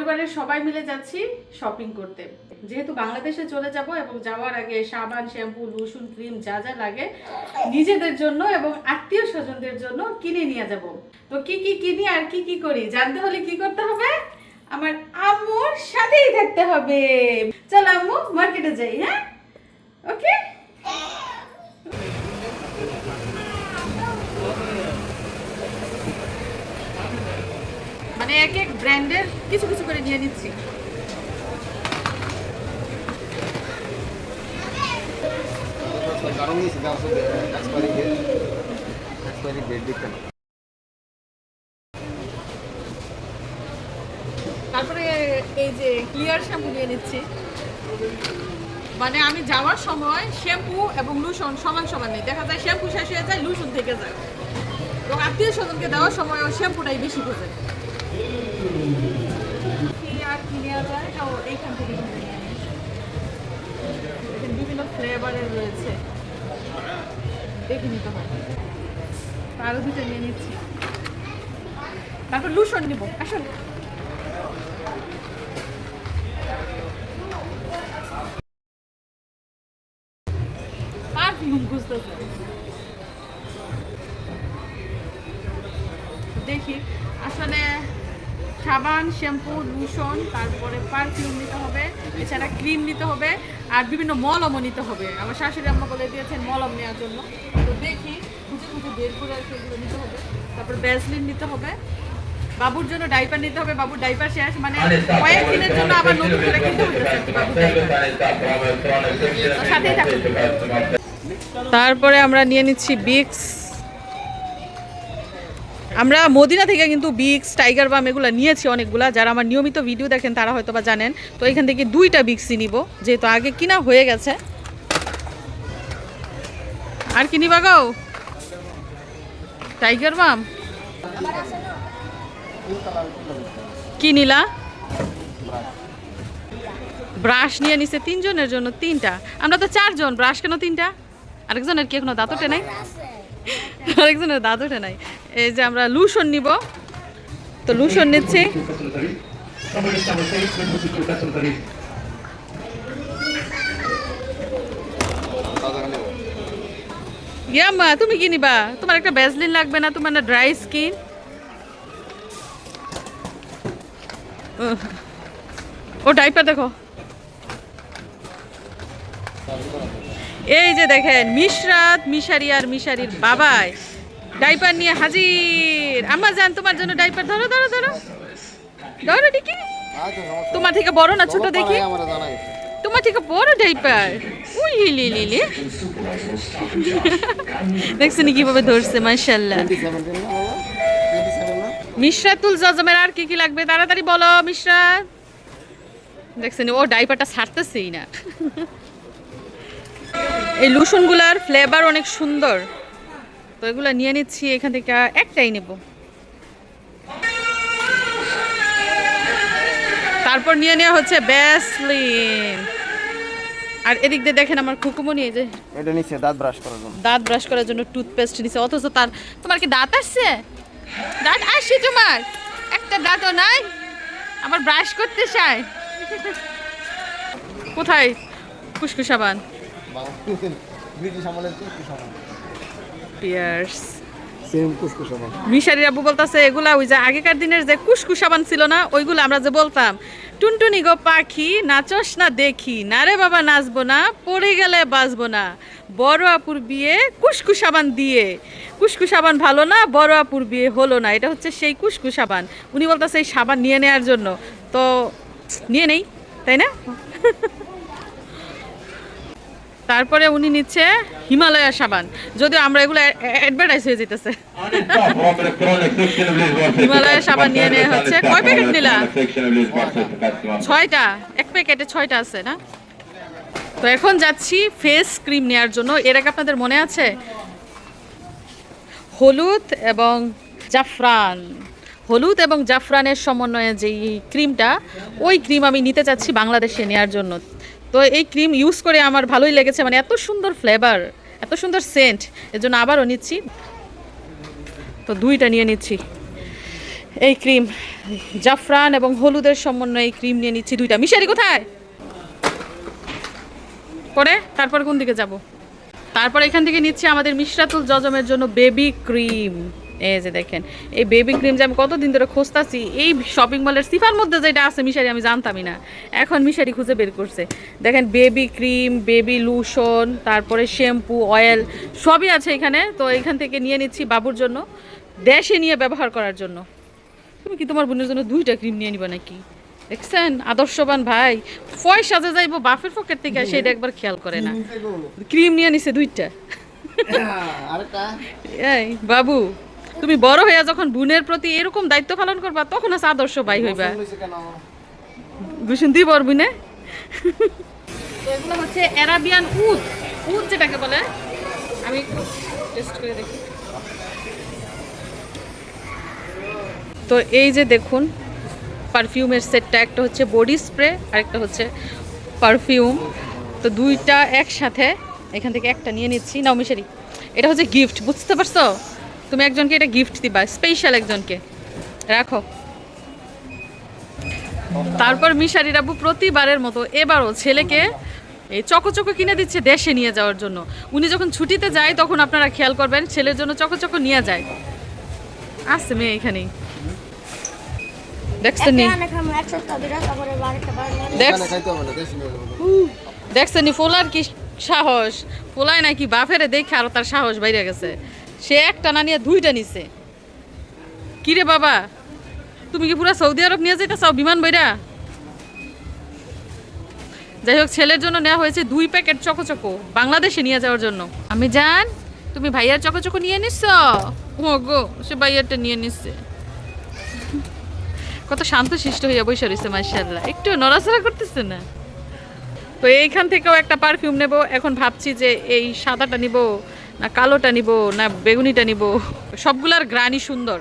পরিবারের সবাই মিলে যাচ্ছি শপিং করতে। যেহেতু বাংলাদেশে চলে যাব এবং যাওয়ার আগে সাবান, শ্যাম্পু লোশন ক্রিম যা যা লাগে নিজেদের জন্য এবং আত্মীয় স্বজনদের জন্য কিনে নিয়ে যাব। তো কি কি কিনি আর কি কি করি? জানতে হলে কি করতে হবে? আমার আম্মুর সাথেই থাকতে হবে। চল আম্মু মার্কেটে যাই হ্যাঁ? ওকে মানে এক এক ব্র্যান্ডের কিছু কিছু করে নিয়ে নিচ্ছি তারপরে এই যে ক্লিয়ার শ্যাম্পু নিয়ে নিচ্ছি মানে আমি যাওয়ার সময় শ্যাম্পু এবং লুশন সমান সমান নেই। দেখা যায় শ্যাম্পু শেষ হয়ে যায় লুশন থেকে যায়। এবং আত্মীয় স্বজনকে দেওয়ার সময় শ্যাম্পুটাই বেশি খোঁজে। আর বিভিন্ন ফ্লেভারের রয়েছে। দেখে নিতে আরও দুটো নিয়ে নিচ্ছি। তারপর লুশন নিব, আসুন। পারফিউম খুঁজতেছে? দেখি, আসলে সাবান শ্যাম্পু লুশন তারপরে পারফিউম নিতে হবে এছাড়া ক্রিম নিতে হবে আর বিভিন্ন মলমও নিতে হবে আমার শাশুড়ি আম্মা বলে দিয়েছেন মলম নেওয়ার জন্য তো দেখি খুঁজে খুঁজে বের করে আর কি এগুলো নিতে হবে তারপর ব্যাসলিন নিতে হবে বাবুর জন্য ডাইপার নিতে হবে বাবুর ডাইপার শেষ মানে কয়েকদিনের জন্য আবার নতুন করে কিনতে কি বাবুর ডাইপার সাথেই থাকুন তারপরে আমরা নিয়ে নিচ্ছি বিক্স আমরা মদিনা থেকে কিন্তু বিক্স টাইগার বাম এগুলো নিয়েছি অনেকগুলা। যারা আমার নিয়মিত ভিডিও দেখেন, তারা হয়তো বা জানেন। তো এখান থেকে দুইটা বিক্সি নিব, যেহেতু আগে কিনা হয়ে গেছে। আর কি নিবা গো? টাইগার বাম কি নিলা? ব্রাশ নিয়ে নিছে তিনজনের জন্য তিনটা। আমরা তো চারজন ব্রাশ কেন তিনটা? আরেকজনের কি এখনও দাঁত ওঠে নাই? আরেকজনের দাঁত ওঠে নাই। এই যে আমরা লুশন নিব। তো লুশন নিচ্ছি। ইয়াম্মা, তুমি কি নিবা? তোমার একটা ব্যাজলিন লাগবে না? তোমার না ড্রাই স্কিন? ও, ডাইপার দেখো। এই যে দেখেন, মিশরাত, মিশারি আর মিশারির বাবাই। ডাইপার নিয়ে হাজির। আম্মা জান তোমার জন্য ডাইপার ধরো ধরো ধরো। ধরো আচ্ছা তোমার থেকে বড় না ছোট দেখি? আমরা তোমার থেকে বড় ডাইপার উই দেখছেন কীভাবে ধরছে মাশাল্লাহ 27 না বাবা 27 না মিশরাতুল জজমের আর কি কি লাগবে? তাড়াতাড়ি বলো মিশরাত দেখছেন ও ডাইপারটা ছাড়তেছেই না। এই লুশনগুলার ফ্লেভার অনেক সুন্দর। তো এগুলো নিয়ে নিচ্ছি এখান থেকে একটাই নেব। তারপর নিয়ে নেওয়া হচ্ছে ব্যাসলিন আর এদিক দিয়ে দেখেন আমার খুকুমনি এই যে এটা নিচে দাঁত ব্রাশ করার জন্য। দাঁত ব্রাশ করার জন্য টুথপেস্ট নিছে অথচ তার তোমার কি দাঁত আসছে? দাঁত আসছে তোমার? একটা দাঁতও নাই আবার ব্রাশ করতে চাই কোথায়? কুসকুস সাবান ব্রিটিশ আমলের কুসকুস সাবান পিয়ার্স সেম কুসকুস মিশারি আব্বু বলতাছে এগুলা ওই যে আগেকার দিনের যে কুসকুস সাবান ছিল না ওইগুলো আমরা যে বলতাম টুনটুনি গো পাখি নাচস না দেখি না রে বাবা নাচবো না পড়ে গেলে বাঁচবো না বড় আপুর বিয়ে কুসকুস সাবান দিয়ে কুসকুস সাবান ভালো না বড় আপুর বিয়ে হলো না। এটা হচ্ছে সেই কুসকুস সাবান উনি বলতেছে এই সাবান নিয়ে নেওয়ার জন্য। তো নিয়ে নেই তাই না? তারপরে উনি নিচ্ছে হিমালয়া সাবান। যদিও আমরা এগুলো অ্যাডভার্টাইজ হয়ে যেতেছে। হিমালয়ের সাবান নিয়ে নেওয়া হচ্ছে। কয় প্যাকেট নিলা? ছয়টা। এক প্যাকেটে ছয়টা আছে, না? তো এখন যাচ্ছি ফেস ক্রিম নেওয়ার জন্য। এর আগে আপনাদের মনে আছে? হলুদ এবং জাফরান। হলুদ এবং জাফরানের সমন্বয়ে যেই ক্রিমটা ওই ক্রিম আমি নিতে চাচ্ছি বাংলাদেশে নেওয়ার জন্য। তো এই ক্রিম ইউজ করে আমার ভালোই লেগেছে মানে এত সুন্দর ফ্লেভার এত সুন্দর সেন্ট এর জন্য আবারও নিচ্ছি। তো দুইটা নিয়ে নিচ্ছি। এই ক্রিম, জাফরান এবং হলুদের সমন্বয়ে এই ক্রিম নিয়ে নিচ্ছি দুইটা। মিশারি কোথায়? পরে, তারপর কোন দিকে যাব? তারপর এখান থেকে নিচ্ছি আমাদের মিশরাতুল জজমের জন্য বেবি ক্রিম এই যে দেখেন এই বেবি ক্রিম যে আমি কতদিন ধরে খুঁজতাছি এই শপিং মলের সিফার মধ্যে যেটা আছে মিশারি আমি জানতামই না। এখন মিশারি খুঁজে বের করছে। দেখেন বেবি ক্রিম বেবি লুশন তারপরে শ্যাম্পু অয়েল সবই আছে এখানে। তো এখান থেকে নিয়ে নিচ্ছি বাবুর জন্য দেশে নিয়ে ব্যবহার করার জন্য। তুমি কি তোমার বোনের জন্য দুইটা ক্রিম নিয়ে নিবা নাকি? দেখছেন আদর্শবান ভাই। ফয় সাজে যাইবো বাফের পকেট থেকে সেটা একবার খেয়াল করে না। ক্রিম নিয়ে নিছে দুইটা। এই বাবু। তুমি বড় হইয়া যখন বোনের প্রতি এরকম দায়িত্ব পালন করবা তখন আছে আদর্শ ভাই হইবা। দিব ওর বোনে? এগুলো হচ্ছে অ্যারাবিয়ান উদ। উদ যেটাকে বলে। আমি একটু টেস্ট করে দেখি। তো এই যে দেখুন পারফিউমের সেটটা একটা হচ্ছে বডি স্প্রে আর একটা হচ্ছে পারফিউম তো দুইটা একসাথে এখান থেকে একটা নিয়ে নিচ্ছি। নাও মিশারি এটা হচ্ছে গিফট বুঝতে পারছ? তুমি একজনকে এটা গিফট দিবা স্পেশাল একজনকে। রাখো। তারপর মিশারি রাবু প্রতিবারের মতো এবারও ছেলেকে এই চকো কিনে দিচ্ছে দেশে নিয়ে যাওয়ার জন্য। উনি যখন ছুটিতে যায় তখন আপনারা খেয়াল করবেন ছেলের জন্য চকো চকো নিয়ে যায়। আসছে মেয়ে এখানেই। দেখছেন দেখছেন? ফোলার কি সাহস? ফোলায় নাকি বাফেরে দেখে আরও তার সাহস বাইরে গেছে। সে একটা না নিয়ে দুইটা নিছে। কিরে বাবা? তুমি কি পুরো সৌদি আরব নিয়ে যেতে চাও বিমান বইরা? যাই হোক, ছেলের জন্য নেওয়া হয়েছে দুই প্যাকেট চকো চকো বাংলাদেশে নিয়ে যাওয়ার জন্য। আমি জান, তুমি ভাইয়ার চকো চকো নিয়ে নিচ্ছ গো, সে ভাইয়ারটা নিয়ে নিচ্ছে কত শান্ত শিষ্ট হইয়া বসে রয়েছে মার্শাল্লাহ একটু নড়াচড়া করতেছে না। তো এইখান থেকেও একটা পারফিউম নেব। এখন ভাবছি যে এই সাদাটা নিব। না কালোটা নিব না বেগুনিটা নিব সবগুলার গ্রানি সুন্দর।